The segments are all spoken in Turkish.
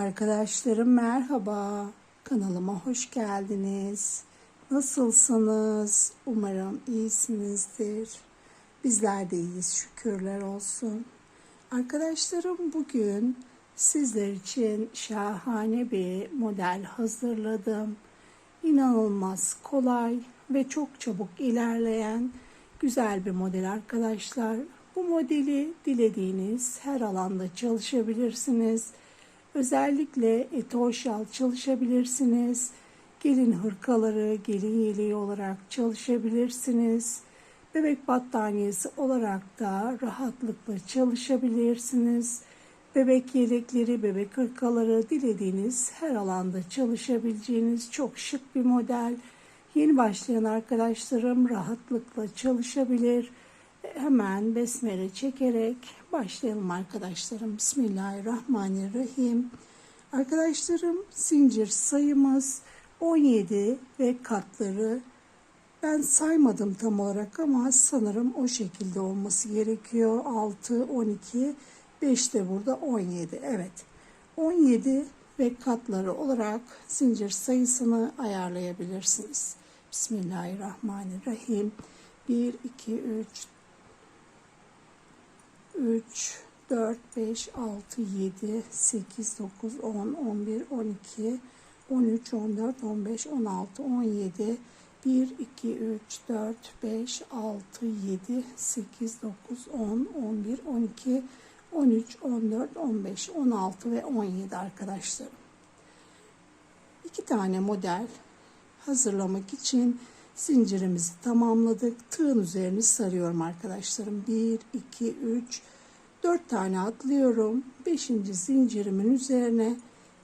Arkadaşlarım merhaba. Kanalıma hoş geldiniz. Nasılsınız? Umarım iyisinizdir. Bizler de iyiyiz şükürler olsun. Arkadaşlarım bugün sizler için şahane bir model hazırladım. İnanılmaz kolay ve çok çabuk ilerleyen güzel bir model arkadaşlar. Bu modeli dilediğiniz her alanda çalışabilirsiniz. Özellikle etoşal çalışabilirsiniz. Gelin hırkaları, gelin yeleği olarak çalışabilirsiniz. Bebek battaniyesi olarak da rahatlıkla çalışabilirsiniz. Bebek yelekleri, bebek hırkaları dilediğiniz her alanda çalışabileceğiniz çok şık bir model. Yeni başlayan arkadaşlarım rahatlıkla çalışabilir. Hemen besmele çekerek başlayalım arkadaşlarım. Bismillahirrahmanirrahim. Arkadaşlarım zincir sayımız 17 ve katları ben saymadım tam olarak ama sanırım o şekilde olması gerekiyor. 6, 12, 5 de burada 17. Evet. 17 ve katları olarak zincir sayısını ayarlayabilirsiniz. Bismillahirrahmanirrahim. 1, 2, 3, 3, 4, 5, 6, 7, 8, 9, 10, 11, 12, 13, 14, 15, 16, 17, 1, 2, 3, 4, 5, 6, 7, 8, 9, 10, 11, 12, 13, 14, 15, 16 ve 17 arkadaşlarım. İki tane model hazırlamak için zincirimizi tamamladık. Tığın üzerini sarıyorum arkadaşlarım. 1, 2, 3, 4 tane atlıyorum. 5. zincirimin üzerine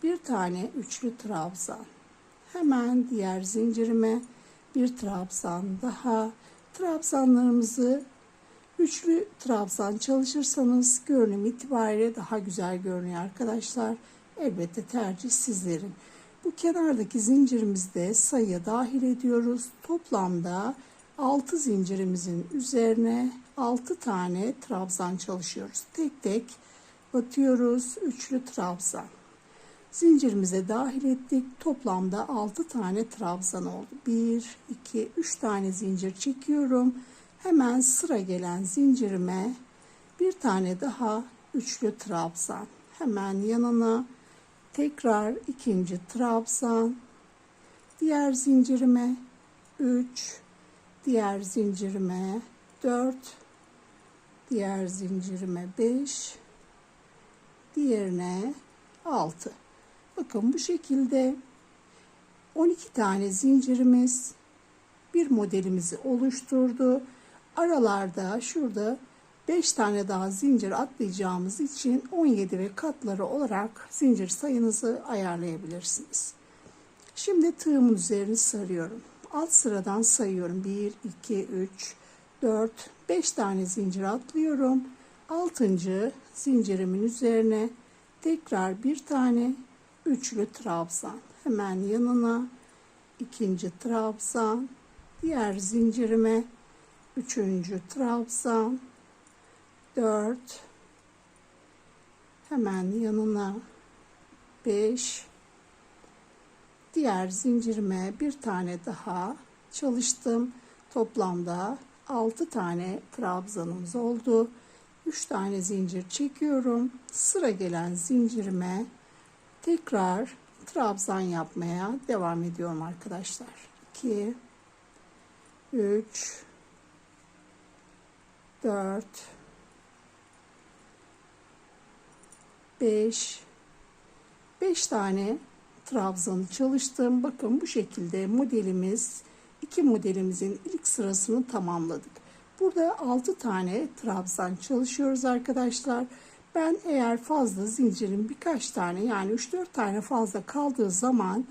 bir tane üçlü trabzan. Hemen diğer zincirime bir trabzan daha. Trabzanlarımızı üçlü trabzan çalışırsanız görünüm itibariyle daha güzel görünüyor arkadaşlar. Elbette tercih sizlerin. Bu kenardaki zincirimizde sayıya dahil ediyoruz. Toplamda 6 zincirimizin üzerine 6 tane trabzan çalışıyoruz. Tek tek batıyoruz. Üçlü trabzan. Zincirimize dahil ettik. Toplamda 6 tane trabzan oldu. 1, 2, 3 tane zincir çekiyorum. Hemen sıra gelen zincirime bir tane daha üçlü trabzan. Hemen yanına tekrar ikinci trabzan. Diğer zincirime 3, diğer zincirime 4, diğer zincirime 5, diğerine 6. Bakın bu şekilde 12 tane zincirimiz bir modelimizi oluşturdu. Aralarda şurada 5 tane daha zincir atlayacağımız için 17 ve katları olarak zincir sayınızı ayarlayabilirsiniz. Şimdi tığımın üzerini sarıyorum. Alt sıradan sayıyorum. 1, 2, 3, 4, 5 tane zincir atlıyorum. 6. zincirimin üzerine tekrar bir tane üçlü trabzan. Hemen yanına ikinci trabzan. Diğer zincirime üçüncü trabzan. 4 hemen yanına 5 diğer zincirime bir tane daha çalıştım. Toplamda 6 tane trabzanımız oldu. 3 tane zincir çekiyorum. Sıra gelen zincirime tekrar trabzan yapmaya devam ediyorum arkadaşlar. 2 3 4 5 5 tane trabzanı çalıştım. Bakın bu şekilde modelimiz iki modelimizin ilk sırasını tamamladık. Burada 6 tane trabzan çalışıyoruz arkadaşlar. Ben eğer fazla zincirin birkaç tane yani 3-4 tane fazla kaldığı zaman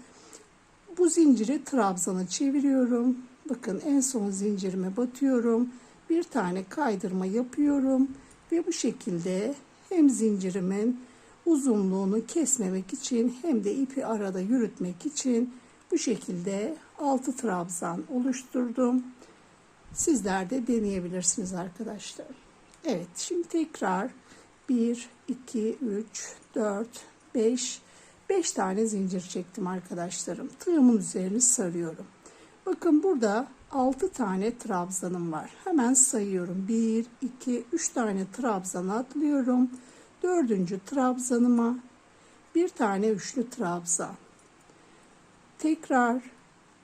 bu zinciri trabzana çeviriyorum. Bakın en son zincirime batıyorum. Bir tane kaydırma yapıyorum ve bu şekilde hem zincirimin uzunluğunu kesmemek için hem de ipi arada yürütmek için bu şekilde 6 trabzan oluşturdum. Sizler de deneyebilirsiniz arkadaşlar. Evet şimdi tekrar 1, 2, 3, 4, 5 5 tane zincir çektim arkadaşlarım. Tığımın üzerini sarıyorum. Bakın burada 6 tane trabzanım var. Hemen sayıyorum. 1, 2, 3 tane trabzan atlıyorum. Dördüncü trabzanıma bir tane üçlü trabzan. Tekrar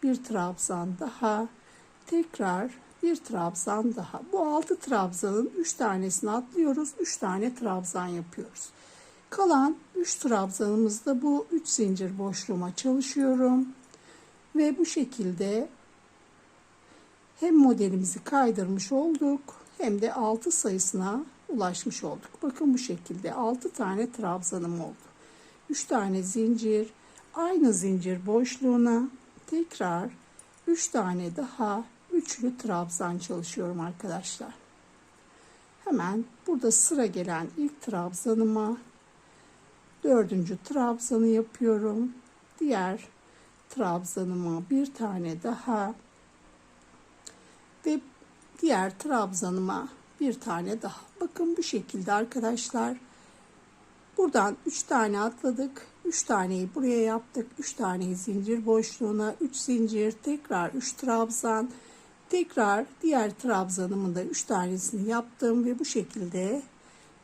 bir trabzan daha. Tekrar bir trabzan daha. Bu 6 trabzanın 3 tanesini atlıyoruz. 3 tane trabzan yapıyoruz. Kalan 3 trabzanımızda bu 3 zincir boşluğuma çalışıyorum. Ve bu şekilde hem modelimizi kaydırmış olduk hem de 6 sayısına ulaşmış olduk. Bakın bu şekilde 6 tane trabzanım oldu. 3 tane zincir, aynı zincir boşluğuna tekrar 3 tane daha üçlü trabzan çalışıyorum arkadaşlar. Hemen burada sıra gelen ilk trabzanıma dördüncü trabzanı yapıyorum. Diğer trabzanıma bir tane daha ve diğer trabzanıma bir tane daha. Bakın bu şekilde arkadaşlar. Buradan 3 tane atladık. 3 taneyi buraya yaptık. 3 taneyi zincir boşluğuna, 3 zincir, tekrar 3 trabzan, tekrar diğer trabzanımın da 3 tanesini yaptım ve bu şekilde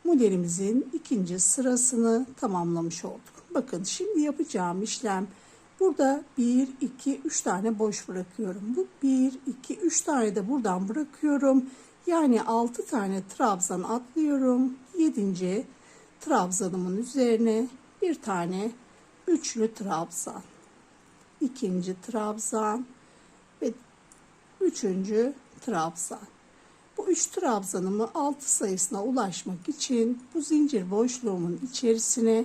modelimizin ikinci sırasını tamamlamış olduk. Bakın şimdi yapacağım işlem burada 1 2 3 tane boş bırakıyorum. Bu 1 2 3 tane de buradan bırakıyorum. Yani 6 tane trabzan atlıyorum. 7. trabzanımın üzerine bir tane üçlü trabzan. ikinci trabzan ve üçüncü trabzan. Bu üç trabzanımı 6 sayısına ulaşmak için bu zincir boşluğumun içerisine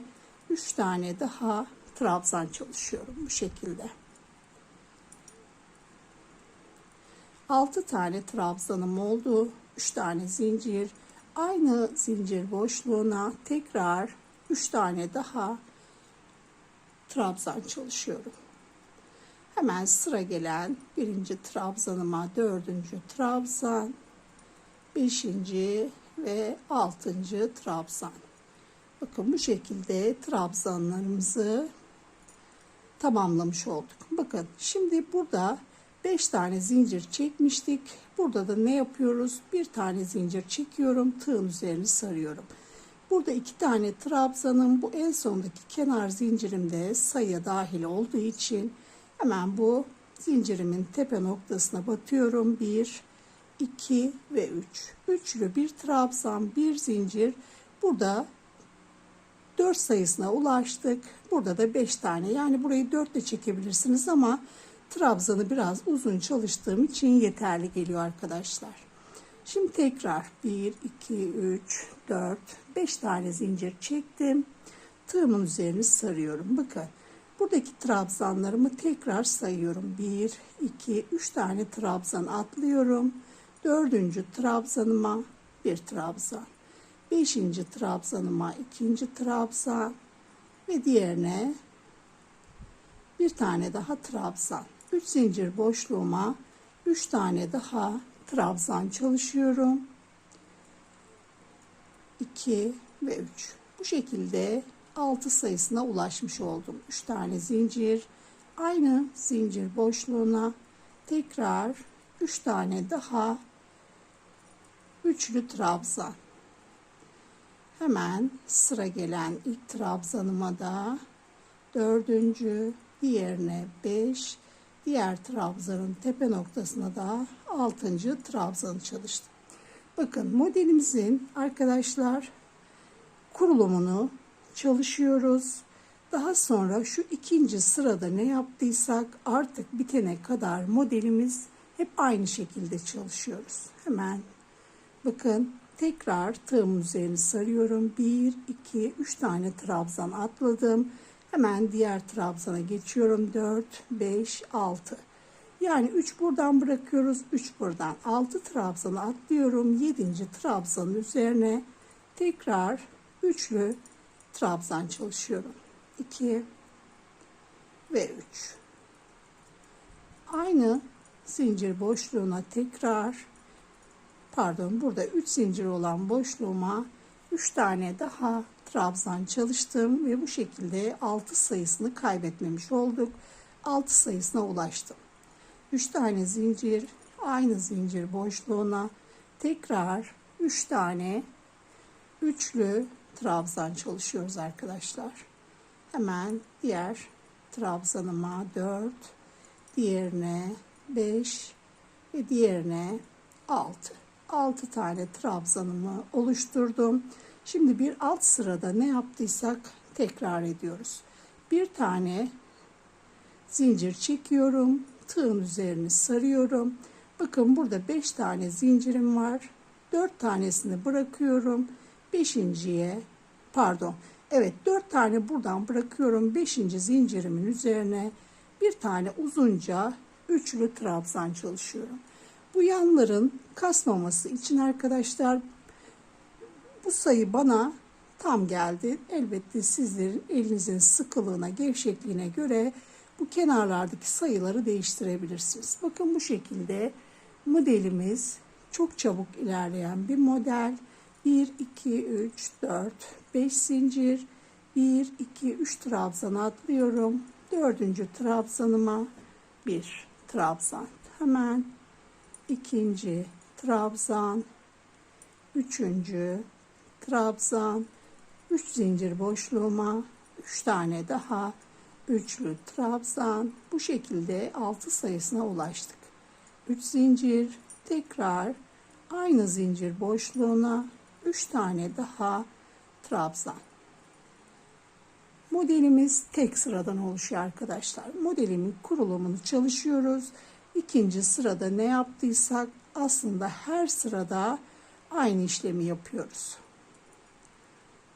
3 tane daha trabzan çalışıyorum bu şekilde. 6 tane trabzanım oldu. 3 tane zincir. Aynı zincir boşluğuna tekrar 3 tane daha trabzan çalışıyorum. Hemen sıra gelen birinci trabzanıma dördüncü trabzan, beşinci ve altıncı trabzan. Bakın bu şekilde trabzanlarımızı tamamlamış olduk. Bakın şimdi burada 5 tane zincir çekmiştik. Burada da ne yapıyoruz? Bir tane zincir çekiyorum. Tığın üzerini sarıyorum. Burada iki tane trabzanın bu en sondaki kenar zincirimde sayıya dahil olduğu için hemen bu zincirimin tepe noktasına batıyorum. 1, 2 ve 3. Üçlü bir trabzan, bir zincir. Burada 4 sayısına ulaştık. Burada da 5 tane. Yani burayı 4 de çekebilirsiniz ama trabzanı biraz uzun çalıştığım için yeterli geliyor arkadaşlar. Şimdi tekrar 1, 2, 3, 4, 5 tane zincir çektim. Tığımın üzerini sarıyorum. Bakın buradaki trabzanlarımı tekrar sayıyorum. 1, 2, 3 tane trabzan atlıyorum. Dördüncü trabzanıma bir trabzan. Beşinci trabzanıma ikinci trabzan ve diğerine bir tane daha trabzan. 3 zincir boşluğuma 3 tane daha trabzan çalışıyorum. 2 ve 3. Bu şekilde 6 sayısına ulaşmış oldum. 3 tane zincir, aynı zincir boşluğuna tekrar 3 tane daha üçlü trabzan. Hemen sıra gelen ilk trabzanıma da dördüncü, diğerine 5, diğer trabzanın tepe noktasına da 6. trabzanı çalıştım. Bakın modelimizin arkadaşlar kurulumunu çalışıyoruz. Daha sonra şu ikinci sırada ne yaptıysak artık bitene kadar modelimiz hep aynı şekilde çalışıyoruz. Hemen bakın tekrar tığım üzerini sarıyorum. 1, 2, 3 tane trabzan atladım. Hemen diğer trabzana geçiyorum. 4, 5, 6. Yani 3 buradan bırakıyoruz. 3 buradan. 6 trabzanı atlıyorum. 7. trabzanın üzerine tekrar üçlü trabzan çalışıyorum. 2 ve 3. Aynı zincir boşluğuna tekrar pardon burada 3 zincir olan boşluğuma 3 tane daha trabzan çalıştım ve bu şekilde 6 sayısını kaybetmemiş olduk. 6 sayısına ulaştım. 3 tane zincir aynı zincir boşluğuna tekrar 3 tane üçlü trabzan çalışıyoruz arkadaşlar. Hemen diğer trabzanıma 4, diğerine 5 ve diğerine 6. 6 tane trabzanımı oluşturdum. Şimdi bir alt sırada ne yaptıysak tekrar ediyoruz. Bir tane zincir çekiyorum. Tığın üzerini sarıyorum. Bakın burada 5 tane zincirim var. 4 tanesini bırakıyorum. 5.ye pardon. Evet 4 tane buradan bırakıyorum. 5. zincirimin üzerine bir tane uzunca üçlü trabzan çalışıyorum. Bu yanların kasmaması için arkadaşlar bu sayı bana tam geldi. Elbette sizlerin elinizin sıkılığına, gevşekliğine göre bu kenarlardaki sayıları değiştirebilirsiniz. Bakın bu şekilde modelimiz çok çabuk ilerleyen bir model. 1, 2, 3, 4, 5 zincir. 1, 2, 3 trabzan atlıyorum. Dördüncü trabzanıma bir trabzan. Hemen ikinci trabzan. Üçüncü trabzan. Üç zincir boşluğuma üç tane daha üçlü trabzan. Bu şekilde altı sayısına ulaştık. Üç zincir tekrar aynı zincir boşluğuna üç tane daha trabzan. Modelimiz tek sıradan oluşuyor arkadaşlar. Modelimin kurulumunu çalışıyoruz. İkinci sırada ne yaptıysak aslında her sırada aynı işlemi yapıyoruz.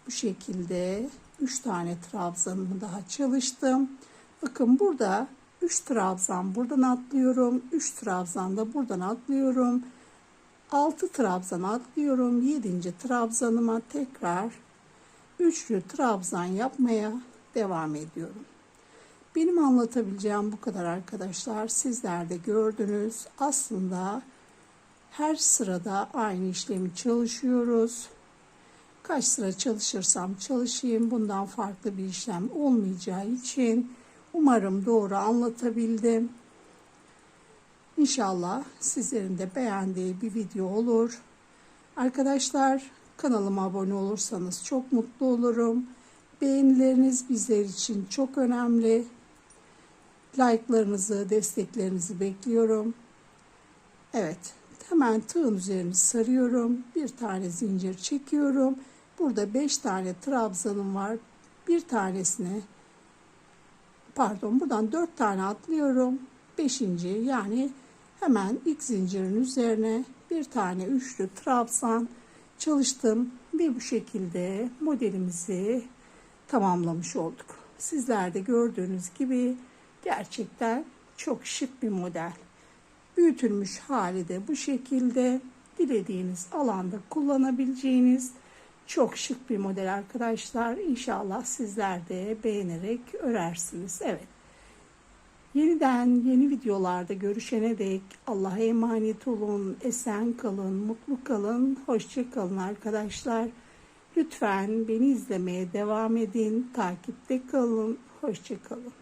Bu şekilde 3 tane trabzanımı daha çalıştım. Bakın burada 3 trabzan buradan atlıyorum. 3 trabzan da buradan atlıyorum. 6 trabzan atlıyorum. 7. trabzanıma tekrar üçlü trabzan yapmaya devam ediyorum. Benim anlatabileceğim bu kadar arkadaşlar. Sizler de gördünüz. Aslında her sırada aynı işlemi çalışıyoruz. Kaç sıra çalışırsam çalışayım bundan farklı bir işlem olmayacağı için umarım doğru anlatabildim. İnşallah sizlerin de beğendiği bir video olur. Arkadaşlar kanalıma abone olursanız çok mutlu olurum. Beğenileriniz bizler için çok önemli. Like'larınızı, desteklerinizi bekliyorum. Evet, hemen tığın üzerini sarıyorum. Bir tane zincir çekiyorum. Burada 5 tane trabzanım var. Bir tanesini pardon buradan 4 tane atlıyorum. 5. yani hemen ilk zincirin üzerine bir tane üçlü trabzan çalıştım ve bu şekilde modelimizi tamamlamış olduk. Sizler de gördüğünüz gibi gerçekten çok şık bir model. Büyütülmüş hali de bu şekilde dilediğiniz alanda kullanabileceğiniz çok şık bir model arkadaşlar. İnşallah sizler de beğenerek örersiniz. Evet. Yeniden yeni videolarda görüşene dek Allah'a emanet olun, esen kalın, mutlu kalın, hoşça kalın arkadaşlar. Lütfen beni izlemeye devam edin, takipte kalın, hoşça kalın.